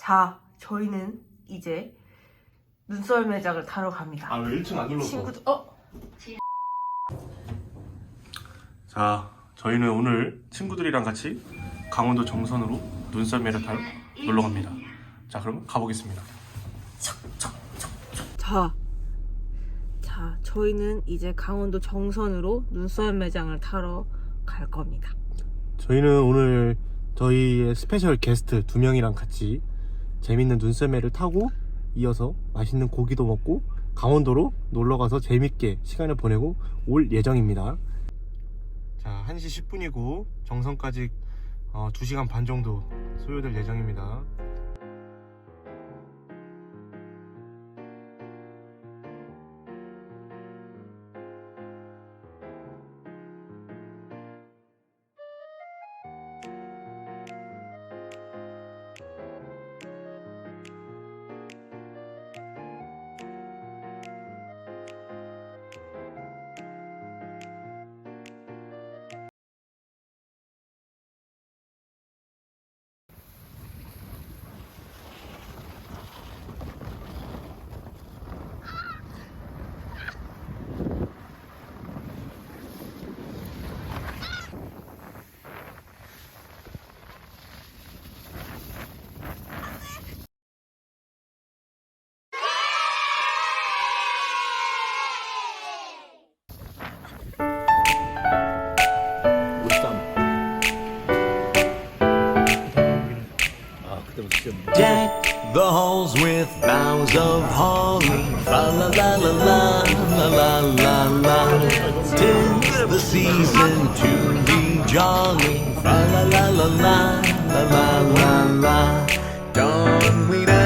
자, 저희는 이제 눈썰 매장을 타러 갑니다. 아 왜 1층 안 눌렀어? 친구들, 어? 자, 저희는 오늘 친구들이랑 같이 강원도 정선으로 눈썰매를 타러 놀러 갑니다. 자, 그럼 가보겠습니다. 자, 자, 저희는 이제 강원도 정선으로 눈썰 매장을 타러 갈 겁니다. 저희는 오늘 저희의 스페셜 게스트 두 명이랑 같이 재밌는 눈썰매를 타고 이어서 맛있는 고기도 먹고 강원도로 놀러 가서 재밌게 시간을 보내고 올 예정입니다. 자, 1시 10분이고 정선까지 어, 2시간 반 정도 소요될 예정입니다. Deck the halls with boughs of holly. Fa la la la la la la la la. Tis the season to be jolly. Fa la la la la la la la la. Don we now